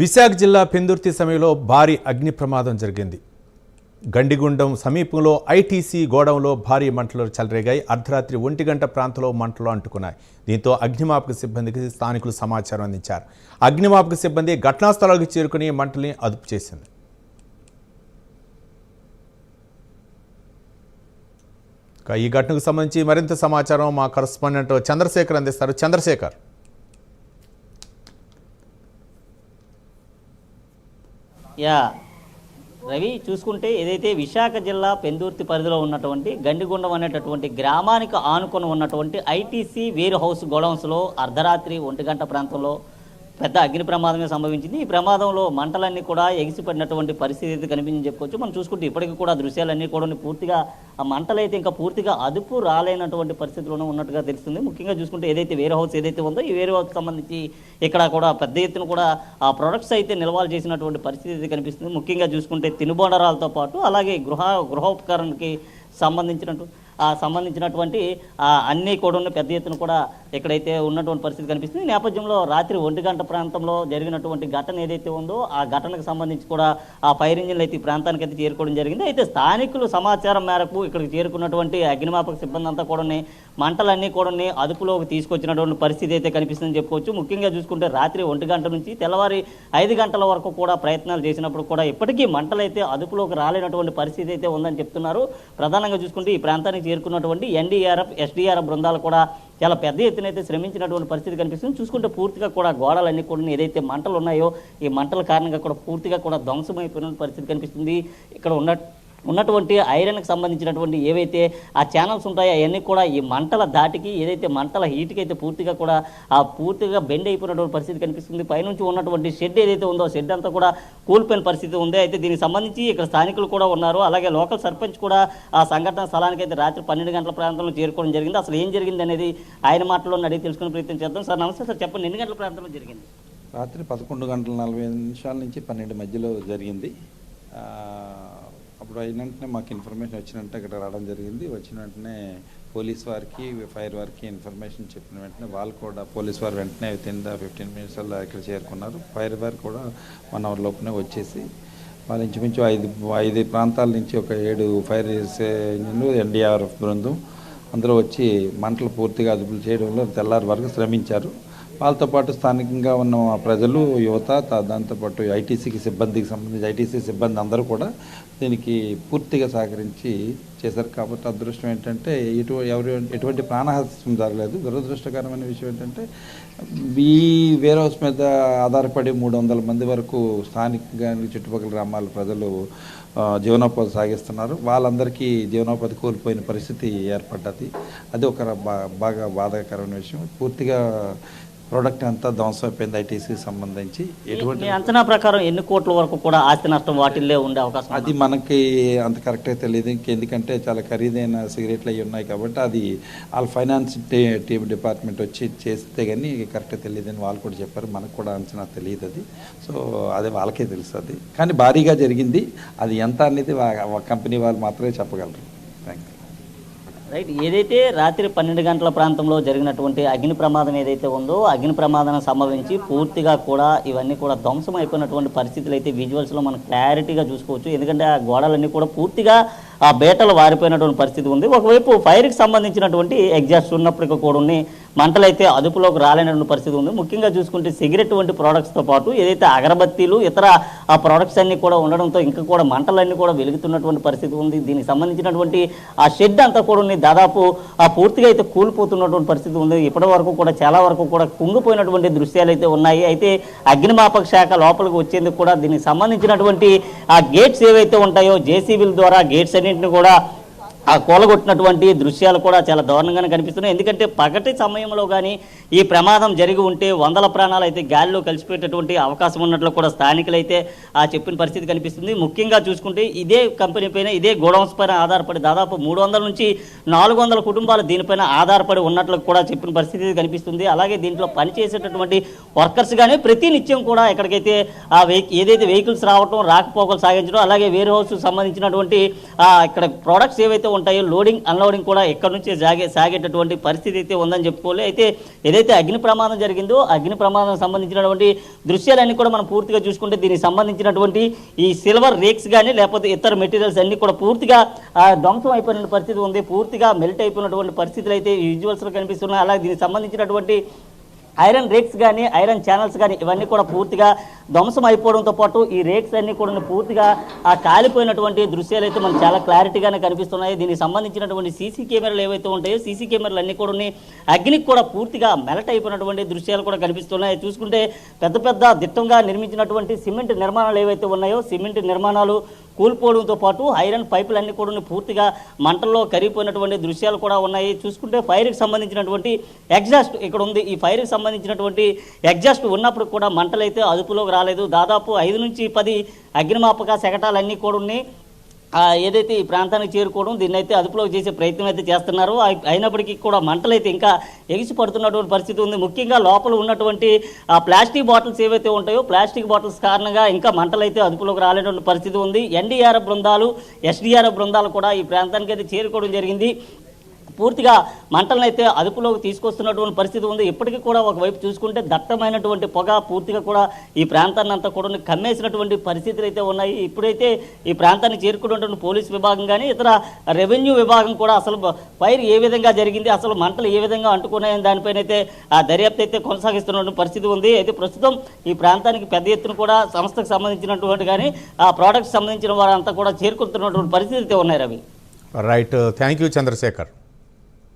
విశాఖ జిల్లా పెందుర్తి సమయంలో భారీ అగ్ని ప్రమాదం జరిగింది. గండిగుండం సమీపంలో ఐటీసీ గోడంలో భారీ మంటలు చెలరేగాయి. అర్ధరాత్రి ఒంటి గంట ప్రాంతంలో మంటలు అంటుకున్నాయి. దీంతో అగ్నిమాపక సిబ్బందికి స్థానికులు సమాచారం అందించారు. అగ్నిమాపక సిబ్బంది ఘటనా స్థలానికి చేరుకుని మంటల్ని అదుపు చేసింది. ఈ ఘటనకు సంబంధించి మరింత సమాచారం మా కరస్పాండెంట్ చంద్రశేఖర్ అందిస్తారు. చంద్రశేఖర్. యా. రవి చూసుకుంటే ఏదైతే విశాఖ జిల్లా పెందుర్తి పరిధిలో ఉన్నటువంటి గండిగుండం అనేటటువంటి గ్రామానికి ఆనుకొని ఉన్నటువంటి ఐటీసీ వేర్ హౌస్ గోడౌన్స్లో అర్ధరాత్రి ఒంటి గంట ప్రాంతంలో పెద్ద అగ్ని ప్రమాదమే సంభవించింది. ఈ ప్రమాదంలో మంటలన్నీ కూడా ఎగిసిపడినటువంటి పరిస్థితి అయితే కనిపించింది చెప్పుకోవచ్చు మనం చూసుకుంటే ఇప్పటికీ కూడా దృశ్యాలన్నీ కూడా పూర్తిగా ఆ మంటలైతే ఇంకా పూర్తిగా అదుపు రాలేనటువంటి పరిస్థితిలోనే ఉన్నట్టుగా తెలుస్తుంది. ముఖ్యంగా చూసుకుంటే ఏదైతే వేర్ హౌస్ ఏదైతే ఉందో ఈ వేర్ హౌస్ సంబంధించి ఇక్కడ కూడా పెద్ద ఎత్తున కూడా ఆ ప్రొడక్ట్స్ అయితే నిల్వలు చేసినటువంటి పరిస్థితి అయితే కనిపిస్తుంది. ముఖ్యంగా చూసుకుంటే తినుబండరాలతో పాటు అలాగే గృహ గృహోపకరణకి సంబంధించినటువంటి సంబంధించినటువంటి అన్నీ కూడా ఉన్న పెద్ద ఎత్తున కూడా ఎక్కడైతే ఉన్నటువంటి పరిస్థితి కనిపిస్తుంది నేపథ్యంలో రాత్రి ఒంటి గంట ప్రాంతంలో జరిగినటువంటి ఘటన ఏదైతే ఉందో ఆ ఘటనకు సంబంధించి కూడా ఆ ఫైర్ ఇంజిన్లు అయితే ఈ ప్రాంతానికి అయితే చేరుకోవడం జరిగింది. అయితే స్థానికులు సమాచారం మేరకు ఇక్కడికి చేరుకున్నటువంటి అగ్నిమాపక సిబ్బంది అంతా కూడా మంటలన్నీ కూడా అదుపులోకి తీసుకొచ్చినటువంటి పరిస్థితి అయితే కనిపిస్తుందని చెప్పుకోవచ్చు. ముఖ్యంగా చూసుకుంటే రాత్రి ఒంటి గంట నుంచి తెల్లవారి ఐదు గంటల వరకు కూడా ప్రయత్నాలు చేసినప్పుడు కూడా ఇప్పటికీ మంటలు అయితే అదుపులోకి రాలేనటువంటి పరిస్థితి అయితే ఉందని చెప్తున్నారు. ప్రధానంగా చూసుకుంటే ఈ ప్రాంతానికి చేరుకున్నటువంటి ఎన్డీఆర్ఎఫ్ ఎస్డీఆర్ఎఫ్ బృందాలు కూడా చాలా పెద్ద ఎత్తున అయితే శ్రమించినటువంటి పరిస్థితి కనిపిస్తుంది. చూసుకుంటే పూర్తిగా కూడా గోడలన్నీ కూడా ఏదైతే మంటలు ఉన్నాయో ఈ మంటల కారణంగా కూడా పూర్తిగా కూడా ధ్వంసమైపోయిన పరిస్థితి కనిపిస్తుంది. ఇక్కడ ఉన్న ఉన్నటువంటి ఐరన్కి సంబంధించినటువంటి ఏవైతే ఆ ఛానల్స్ ఉంటాయో అవన్నీ కూడా ఈ మంటల దాటికి ఏదైతే మంటల హీట్కి అయితే పూర్తిగా కూడా ఆ పూర్తిగా బెండ్ అయిపోయినటువంటి పరిస్థితి కనిపిస్తుంది. పైనుంచి ఉన్నటువంటి షెడ్ ఏదైతే ఉందో షెడ్ అంతా కూడా కూలిపోయిన పరిస్థితి ఉంది. అయితే దీనికి సంబంధించి ఇక్కడ స్థానికులు కూడా ఉన్నారు. అలాగే లోకల్ సర్పంచ్ కూడా ఆ సంఘటన స్థలానికి అయితే రాత్రి పన్నెండు గంటల ప్రాంతంలో చేరుకోవడం జరిగింది. అసలు ఏం జరిగింది అనేది ఆయన మాటలో అడిగి తెలుసుకునే ప్రయత్నం చేద్దాం. సార్ నమస్తే సార్. చెప్పండి ఎన్ని గంటల ప్రాంతంలో జరిగింది? రాత్రి పదకొండు గంటల నలభై నిమిషాల నుంచి పన్నెండు మధ్యలో జరిగింది. అప్పుడు అయిన వెంటనే మాకు ఇన్ఫర్మేషన్ వచ్చినట్టు ఇక్కడ రావడం జరిగింది. వచ్చిన వెంటనే పోలీస్ వారికి ఫైర్ వారికి ఇన్ఫర్మేషన్ చెప్పిన వెంటనే వాళ్ళు కూడా పోలీస్ వారు వెంటనే విత్ ఇన్ ద ఫిఫ్టీన్ మినిట్స్లో ఇక్కడ చేరుకున్నారు. ఫైర్ వారు కూడా వన్ అవర్ లోపునే వచ్చేసి వాళ్ళు ఇంచుమించు ఐదు ఐదు ప్రాంతాల నుంచి ఒక ఏడు ఫైర్ ఇంజన్లు ఎన్డీఆర్ఎఫ్ బృందం. అందరూ వచ్చి మంటలు పూర్తిగా అదుపులు చేయడంలో తెల్లారి వరకు శ్రమించారు. వాళ్ళతో పాటు స్థానికంగా ఉన్న ప్రజలు యువత దాంతోపాటు ఐటీసీకి సిబ్బందికి సంబంధించి ఐటీసీ సిబ్బంది అందరూ కూడా దీనికి పూర్తిగా సహకరించి చేశారు. కాబట్టి అదృష్టం ఏంటంటే ఎటు ఎవరు ఎటువంటి ప్రాణహాస్యం జరగలేదు. దురదృష్టకరమైన విషయం ఏంటంటే ఈ వేర్ హౌస్ మీద ఆధారపడి మూడు వందల మంది వరకు స్థానికంగా చుట్టుపక్కల గ్రామాల ప్రజలు జీవనోపాధి సాగిస్తున్నారు. వాళ్ళందరికీ జీవనోపాధి కోల్పోయిన పరిస్థితి ఏర్పడ్డది. అది ఒక బా- బాగా బాధాకరమైన విషయం. పూర్తిగా ప్రోడక్ట్ అంతా ధ్వంసం అయిపోయింది ఐటీసీకి సంబంధించి. ఎటువంటి అంచనా ప్రకారం ఎన్ని కోట్ల వరకు కూడా ఆస్తి నష్టం వాటిల్లే ఉండే అవకాశం? అది మనకి అంత కరెక్ట్గా తెలియదు. ఇంకెందుకంటే చాలా ఖరీదైన సిగరెట్లు అవి ఉన్నాయి కాబట్టి అది వాళ్ళ ఫైనాన్స్ టీమ్ డిపార్ట్మెంట్ వచ్చి చేస్తే కానీ కరెక్ట్గా తెలియదని వాళ్ళు కూడా చెప్పారు. మనకు కూడా అంచనా తెలియదు అది. సో అది వాళ్ళకే తెలుస్తుంది కానీ భారీగా జరిగింది. అది ఎంత అనేది కంపెనీ వాళ్ళు మాత్రమే చెప్పగలరు. రైట్ ఏదైతే రాత్రి పన్నెండు గంటల ప్రాంతంలో జరిగినటువంటి అగ్ని ప్రమాదం ఏదైతే ఉందో అగ్ని ప్రమాదం సంభవించి పూర్తిగా కూడా ఇవన్నీ కూడా ధ్వంసం అయిపోయినటువంటి పరిస్థితులు అయితే విజువల్స్లో మనం క్లారిటీగా చూసుకోవచ్చు. ఎందుకంటే ఆ గోడలన్నీ కూడా పూర్తిగా ఆ బేటలు వారిపోయినటువంటి పరిస్థితి ఉంది. ఒకవైపు ఫైర్కి సంబంధించినటువంటి ఎగ్జాస్ట్ ఉన్నప్పటికీ కూడా ఉన్నాయి మంటలు అయితే అదుపులోకి రాలేనటువంటి పరిస్థితి ఉంది. ముఖ్యంగా చూసుకుంటే సిగరెట్ వంటి ప్రోడక్ట్స్తో పాటు ఏదైతే అగరబత్తీలు ఇతర ఆ ప్రోడక్ట్స్ అన్నీ కూడా ఉండడంతో ఇంకా కూడా మంటలన్నీ కూడా వెలుగుతున్నటువంటి పరిస్థితి ఉంది. దీనికి సంబంధించినటువంటి ఆ షెడ్ అంతా కూడా ఉంది. దాదాపు ఆ పూర్తిగా అయితే కూలిపోతున్నటువంటి పరిస్థితి ఉంది. ఇప్పటి వరకు కూడా చాలా వరకు కూడా కుంగిపోయినటువంటి దృశ్యాలు అయితే ఉన్నాయి. అయితే అగ్నిమాపక శాఖ లోపలికి వచ్చేందుకు కూడా దీనికి సంబంధించినటువంటి ఆ గేట్స్ ఏవైతే ఉంటాయో జేసీబీల ద్వారా గేట్స్ అన్ని అన్నింటిని కూడా ఆ కూలగొట్టినటువంటి దృశ్యాలు కూడా చాలా దారుణంగానే కనిపిస్తున్నాయి. ఎందుకంటే పగటి సమయంలో కానీ ఈ ప్రమాదం జరిగి ఉంటే వందల ప్రాణాలు అయితే గాలిలో కలిసిపోయేటటువంటి అవకాశం ఉన్నట్లు కూడా స్థానికులు అయితే ఆ చెప్పిన పరిస్థితి కనిపిస్తుంది. ముఖ్యంగా చూసుకుంటే ఇదే కంపెనీ పైన ఇదే గోడౌన్స్ పైన ఆధారపడి దాదాపు మూడు వందల నుంచి నాలుగు వందల కుటుంబాలు దీనిపైన ఆధారపడి ఉన్నట్లు కూడా చెప్పిన పరిస్థితి కనిపిస్తుంది. అలాగే దీంట్లో పనిచేసేటటువంటి వర్కర్స్ కానీ ప్రతి నిత్యం కూడా ఎక్కడికైతే ఆ వెహికల్ ఏదైతే వెహికల్స్ రావటం రాకపోకలు సాగించడం అలాగే వేర్ హౌస్ సంబంధించినటువంటి ఇక్కడ ప్రోడక్ట్స్ ఏవైతే ఉంటాయో లోడింగ్ అన్లోడింగ్ కూడా ఎక్కడి నుంచి సాగే సాగేటటువంటి పరిస్థితి అయితే ఉందని చెప్పుకోవాలి. అయితే ఏదైతే అగ్ని ప్రమాదం జరిగిందో అగ్ని ప్రమాదం సంబంధించినటువంటి దృశ్యాలన్నీ కూడా మనం పూర్తిగా చూసుకుంటే దీనికి సంబంధించినటువంటి ఈ సిల్వర్ రేక్స్ కానీ లేకపోతే ఇతర మెటీరియల్స్ అన్ని కూడా పూర్తిగా ధ్వంసం అయిపోయిన పరిస్థితి ఉంది. పూర్తిగా మెల్ట్ అయిపోయినటువంటి పరిస్థితులు అయితే విజువల్స్లో కనిపిస్తున్నాయి. అలాగే దీనికి సంబంధించినటువంటి ఐరన్ రేక్స్ కానీ ఐరన్ ఛానల్స్ కానీ ఇవన్నీ కూడా పూర్తిగా ధ్వంసం అయిపోవడంతో పాటు ఈ రేక్స్ అన్నీ కూడా పూర్తిగా ఆ కాలిపోయినటువంటి దృశ్యాలు అయితే మనకు చాలా క్లారిటీగానే కనిపిస్తున్నాయి దీనికి సంబంధించినటువంటి సీసీ కెమెరాలు ఏవైతే ఉంటాయో సీసీ కెమెరాలు అన్నీ కూడా ఉన్నాయి. అగ్నికి కూడా పూర్తిగా మెలట్ అయిపోయినటువంటి దృశ్యాలు కూడా కనిపిస్తున్నాయి చూసుకుంటే పెద్ద పెద్ద దిట్టంగా నిర్మించినటువంటి సిమెంట్ నిర్మాణాలు ఏవైతే ఉన్నాయో సిమెంట్ నిర్మాణాలు కూలిపోవడంతో పాటు ఐరన్ పైపులన్నీ కూడా పూర్తిగా మంటల్లో కరిగిపోయినటువంటి దృశ్యాలు కూడా ఉన్నాయి. చూసుకుంటే ఫైర్కి సంబంధించినటువంటి ఎగ్జాస్ట్ ఇక్కడ ఉంది ఈ ఫైర్కి సంబంధించినటువంటి ఎగ్జాస్ట్ ఉన్నప్పుడు కూడా మంటలు అయితే అదుపులోకి రాలేదు. దాదాపు ఐదు నుంచి పది అగ్నిమాపక శకటాలన్నీ కూడా ఉన్నాయి. ఏదైతే ఈ ప్రాంతానికి చేరుకోవడం దీన్ని అయితే అదుపులోకి చేసే ప్రయత్నం అయితే చేస్తున్నారు. అయినప్పటికీ కూడా మంటలు అయితే ఇంకా ఎగిసి పడుతున్నటువంటి పరిస్థితి ఉంది. ముఖ్యంగా లోపల ఉన్నటువంటి ఆ ప్లాస్టిక్ బాటిల్స్ ఏవైతే ఉంటాయో ప్లాస్టిక్ బాటిల్స్ కారణంగా ఇంకా మంటలు అయితే అదుపులోకి రాలేటువంటి పరిస్థితి ఉంది. ఎన్డీఆర్ఎఫ్ బృందాలు ఎస్డీఆర్ఎఫ్ బృందాలు కూడా ఈ ప్రాంతానికి అయితే చేరుకోవడం జరిగింది. పూర్తిగా మంటలను అయితే అదుపులోకి తీసుకొస్తున్నటువంటి పరిస్థితి ఉంది. ఇప్పటికీ కూడా ఒకవైపు చూసుకుంటే దట్టమైనటువంటి పొగ పూర్తిగా కూడా ఈ ప్రాంతాన్ని అంతా కూడా కమ్మేసినటువంటి పరిస్థితులు అయితే ఉన్నాయి. ఇప్పుడైతే ఈ ప్రాంతాన్ని చేరుకున్నటువంటి పోలీస్ విభాగం కానీ ఇతర రెవెన్యూ విభాగం కూడా అసలు ఫైర్ ఏ విధంగా జరిగింది అసలు మంటలు ఏ విధంగా అంటుకున్నాయని దానిపైన అయితే ఆ దర్యాప్తు అయితే కొనసాగిస్తున్నటువంటి పరిస్థితి ఉంది. అయితే ప్రస్తుతం ఈ ప్రాంతానికి పెద్ద ఎత్తున కూడా సంస్థకు సంబంధించినటువంటి కానీ ఆ ప్రోడక్ట్స్ సంబంధించిన వారంతా కూడా చేరుకుంటున్నటువంటి పరిస్థితి అయితే ఉన్నాయి Ravi. Right thank you Chandrashekar